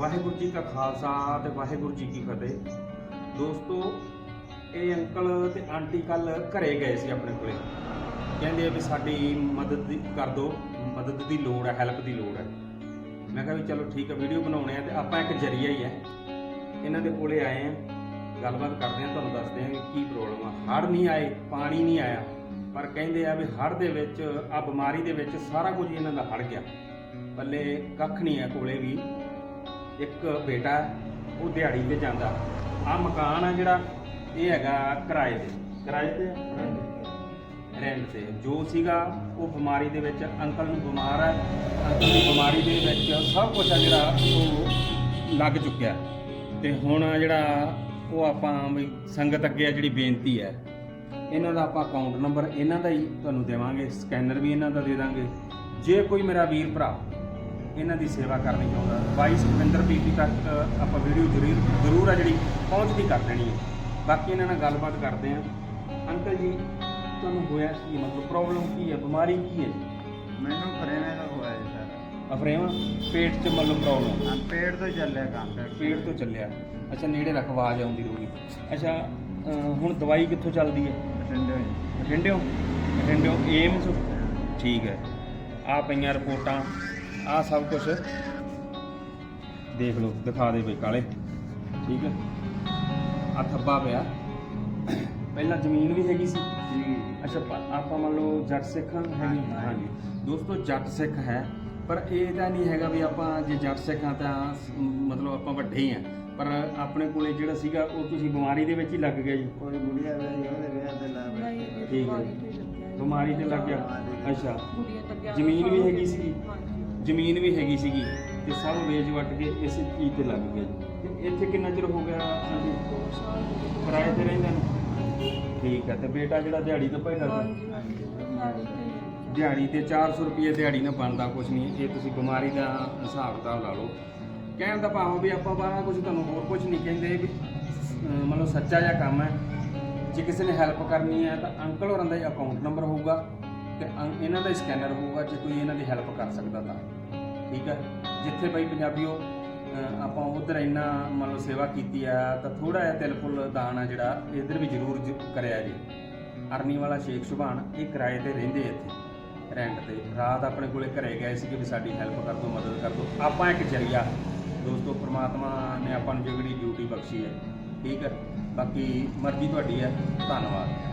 ਵਾਹਿਗੁਰੂ ਜੀ ਕਾ ਖਾਲਸਾ ਤੇ ਵਾਹਿਗੁਰੂ ਜੀ ਕੀ ਫਤਿਹ। ਦੋਸਤੋ, ਇਹ ਅੰਕਲ ਤੇ ਆਂਟੀ ਕੱਲ ਘਰੇ ਗਏ ਸੀ ਆਪਣੇ ਕੋਲੇ। ਕਹਿੰਦੇ ਆ ਵੀ ਸਾਡੀ ਮਦਦ ਦੀ- ਕਰ ਦਿਓ ਮਦਦ ਦੀ ਲੋੜ ਹੈ ਹੈਲਪ ਦੀ ਲੋੜ ਹੈ। ਮੈਂ ਕਿਹਾ ਵੀ ਚਲੋ ਠੀਕ ਹੈ ਵੀਡੀਓ ਬਣਾਉਣੇ ਆ ਤੇ ਆਪਾਂ ਇੱਕ ਜਰੀਆ ਹੀ ਹੈ। ਇਹਨਾਂ ਦੇ ਕੋਲੇ ਆਏ ਆ ਗੱਲਬਾਤ ਕਰਦੇ ਆ ਤੁਹਾਨੂੰ ਦੱਸਦੇ ਆ ਕਿ ਕੀ ਪ੍ਰੋਬਲਮ ਆ। ਹੜ੍ਹ ਨਹੀਂ ਆਏ, ਪਾਣੀ ਨਹੀਂ ਆਇਆ, ਪਰ ਕਹਿੰਦੇ ਆ ਵੀ ਹੜ੍ਹ ਦੇ ਵਿੱਚ ਆ ਬਿਮਾਰੀ ਦੇ ਵਿੱਚ ਸਾਰਾ ਕੁਝ ਇਹਨਾਂ ਦਾ ਹੜ ਗਿਆ। ਪੱਲੇ ਕੱਖ ਨਹੀਂ ਹੈ ਕੋਲੇ ਵੀ। ਇੱਕ ਬੇਟਾ ਉਹ ਦਿਹਾੜੀ ਤੇ ਜਾਂਦਾ। ਆ ਮਕਾਨ ਆ ਜਿਹੜਾ, ਇਹ ਹੈਗਾ ਕਿਰਾਏ ਤੇ। ਕਿਰਾਏ ਤੇ? ਰੈਂਟ ਤੇ। ਜੋ ਸੀਗਾ, ਉਹ ਬਿਮਾਰੀ ਦੇ ਵਿੱਚ, ਅੰਕਲ ਨੂੰ ਬਿਮਾਰ ਹੈ ਅੰਕਲ ਦੀ ਬਿਮਾਰੀ ਦੇ ਵਿੱਚ ਸਭ ਕੁਝ ਆ ਜਿਹੜਾ, ਉਹ ਲੱਗ ਚੁੱਕਿਆ। ਤੇ ਹੁਣ ਜਿਹੜਾ, ਉਹ ਆਪਾਂ ਵੀ ਸੰਗਤ ਅੱਗੇ ਆ ਜਿਹੜੀ ਬੇਨਤੀ ਹੈ। ਇਹਨਾਂ ਦਾ ਆਪਾਂ ਅਕਾਊਂਟ ਨੰਬਰ ਇਹਨਾਂ ਦਾ ਹੀ ਤੁਹਾਨੂੰ ਦੇਵਾਂਗੇ। ਸਕੈਨਰ ਵੀ ਇਹਨਾਂ ਦਾ ਦੇ ਦਾਂਗੇ। ਜੇ ਕੋਈ ਮੇਰਾ ਵੀਰ ਭਰਾ ਇਹਨਾਂ ਦੀ ਸੇਵਾ ਕਰਨੀ ਚਾਹੁੰਦਾ। ਬਾਈ ਸੁਖਵਿੰਦਰ ਬੀਬੀ ਤੱਕ ਆਪਾਂ ਵੀਡੀਓ ਜ਼ਰੂਰ ਜ਼ਰੂਰ ਆ ਜਿਹੜੀ ਪਹੁੰਚਦੀ ਕਰ ਦੇਣੀ ਹੈ। ਬਾਕੀ ਇਹਨਾਂ ਨਾਲ ਗੱਲਬਾਤ ਕਰਦੇ ਆਂ ਅੰਕਲ ਜੀ ਤੁਹਾਨੂੰ ਹੋਇਆ ਕੀ? ਮਤਲਬ ਪ੍ਰੋਬਲਮ ਕੀ ਹੈ? ਬਿਮਾਰੀ ਕੀ ਹੈ ਮੈਨੂੰ ਫਰੇਵੇਂ ਦਾ ਹੋਇਆ ਜੀ ਸਰ। ਅਫਰੇਵਾ ਪੇਟ 'ਚ ਮਤਲਬ ਪ੍ਰੋਬਲਮ ਹਾਂ ਪੇਟ ਤੋਂ ਚੱਲਿਆ ਕੰਮ। ਪੇਟ ਤੋਂ ਚੱਲਿਆ। ਅੱਛਾ ਨੇੜੇ ਰੱਖ ਆਵਾਜ਼ ਆਉਂਦੀ ਰਹੂਗੀ ਅੱਛਾ ਹੁਣ ਦਵਾਈ ਕਿੱਥੋਂ ਚੱਲਦੀ ਹੈ? ਬਠਿੰਡੇ ਹੋਈ ਬਠਿੰਡਿਓ ਬਠਿੰਡਿਓ ਏਮਸ ਠੀਕ ਹੈ। ਆ ਪਈਆਂ ਰਿਪੋਰਟਾਂ। ਆ ਸਭ ਕੁਝ ਦੇਖ ਲਓ ਦਿਖਾ ਦੇ ਬਈ ਕਾਲੇ। ਠੀਕ ਹੈ? ਆ ਥੱਬਾ ਪਿਆ। ਪਹਿਲਾਂ ਜ਼ਮੀਨ ਵੀ ਹੈਗੀ ਸੀ। ਜੀ। ਅੱਛਾ ਆਪਾਂ ਮੰਨ ਲਓ ਜੱਟ ਸਿੱਖ ਹਾਂ ਹੈਗੀ ਹਾਂਜੀ। ਹਾਂਜੀ। ਦੋਸਤੋ ਜੱਟ ਸਿੱਖ ਹੈ ਪਰ ਇਹ ਤਾਂ ਨਹੀਂ ਹੈਗਾ ਵੀ ਆਪਾਂ ਜੇ ਜੱਟ ਸਿੱਖ ਹਾਂ ਤਾਂ ਸ- ਮਤਲਬ ਆਪਾਂ ਵੱਡੇ ਹੀ ਆ ਪਰ ਆਪਣੇ ਕੋਲੇ ਜਿਹੜਾ ਸੀਗਾ ਉਹ ਤੁਸੀਂ ਬਿਮਾਰੀ ਦੇ ਵਿੱਚ ਹੀ ਲੱਗ ਗਿਆ ਜੀ। ਕੋਈ ਬੁੜੀਆ ਵੇ ਉਹਦੇ ਵਿਆਹ ਤੇ ਲਾ ਬੈਠੇ। ਠੀਕ ਹੈ। ਬਿਮਾਰੀ ਤੇ ਲੱਗ ਗਿਆ। ਅੱਛਾ। ਗੁੜੀਆ ਤਾਂ ਗਿਆ ਜ਼ਮੀਨ ਵੀ ਹੈਗੀ ਸੀਗੀ? ਜ਼ਮੀਨ ਵੀ ਹੈਗੀ ਸੀਗੀ ਤੇ ਸਭ ਵੇਚ ਵੱਟ ਕੇ ਇਸੇ ਚੀਜ਼ ਤੇ ਲੱਗ ਗਿਆ ਜੀ ਤੇ ਇੱਥੇ ਕਿੰਨਾ ਚਿਰ ਹੋ ਗਿਆ ਗਏ। ਕਿਰਾਏ ਤੇ ਰਹਿੰਦੇ ਨੂੰ? ਠੀਕ ਹੈ ਤੇ ਬੇਟਾ ਜਿਹੜਾ ਦਿਹਾੜੀ ਤੋਂ ਭਾਈ ਕਰਦਾ ਦਿਹਾੜੀ ਤੇ ਹੀ ਹੈ। ਦਿਹਾੜੀ ਤੇ 400 ਰੁਪਏ ਦਿਹਾੜੀ ਨਾ ਬਣਦਾ ਕੁਝ ਨਹੀਂ। ਇਹ ਤੁਸੀਂ ਬਿਮਾਰੀ ਦਾ ਹਿਸਾਬ ਕਿਤਾਬ ਲਾ ਲਓ। ਕਹਿਣ ਦਾ ਭਾਵ ਵੀ ਆਪਾਂ ਬਾਹਰ ਕੁਝ ਤੁਹਾਨੂੰ ਹੋਰ ਕੁਝ ਨਹੀਂ ਕਹਿੰਦੇ ਵੀ ਮਤਲਬ ਸੱਚਾ ਜਿਹਾ ਕੰਮ ਹੈ। ਜੇ ਕਿਸੇ ਨੇ ਹੈਲਪ ਕਰਨੀ ਹੈ ਤਾਂ ਅੰਕਲ ਹੋਰਾਂ ਦਾ ਅਕਾਊਂਟ ਨੰਬਰ ਹੋਊਗਾ। ਤੇ ਅੰ- ਇਹਨਾਂ ਦਾ ਸਕੈਨਰ ਹੋਊਗਾ ਜੇ ਕੋਈ ਇਹਨਾਂ ਦੀ ਹੈਲਪ ਕਰ ਸਕਦਾ ਤਾਂ। ਠੀਕ ਹੈ? ਜਿੱਥੇ ਬਈ ਪੰਜਾਬੀਓ ਅਹ ਆਪਾਂ ਉਧਰ ਇੰਨਾ ਮੰਨ ਲਓ ਸੇਵਾ ਕੀਤੀ ਆ, ਤਾਂ ਥੋੜਾ ਜਿਹਾ ਤਿਲ ਫੁੱਲ ਦਾਨ ਆ ਜਿਹੜਾ ਇਧਰ ਵੀ ਜ਼ਰੂਰ ਜ- ਕਰਿਆ ਜੀ। ਅਰਨੀ ਵਾਲਾ ਸ਼ੇਖ ਸੁਭਾਨ, ਇਹ ਕਿਰਾਏ ਤੇ ਰਹਿੰਦੇ ਇੱਥੇ ਰੈਂਟ ਤੇ। ਰਾਤ ਆਪਣੇ ਕੋਲੇ ਘਰੇ ਗਏ ਸੀ ਕਿ ਵੀ ਸਾਡੀ ਹੈਲਪ ਕਰ ਦਿਓ ਮਦਦ ਕਰ ਦਿਓ ਆਪਾਂ ਇੱਕ ਜਰੀਆ, ਦੋਸਤੋ, ਪ੍ਰਮਾਤਮਾ ਨੇ ਆਪਾਂ ਨੂੰ ਜਿਹੜੀ ਡਿਊਟੀ ਬਖਸ਼ੀ ਹੈ। ਠੀਕ ਹੈ? ਬਾਕੀ ਮਰਜ਼ੀ ਤੁਹਾਡੀ ਹੈ। ਧੰਨਵਾਦ।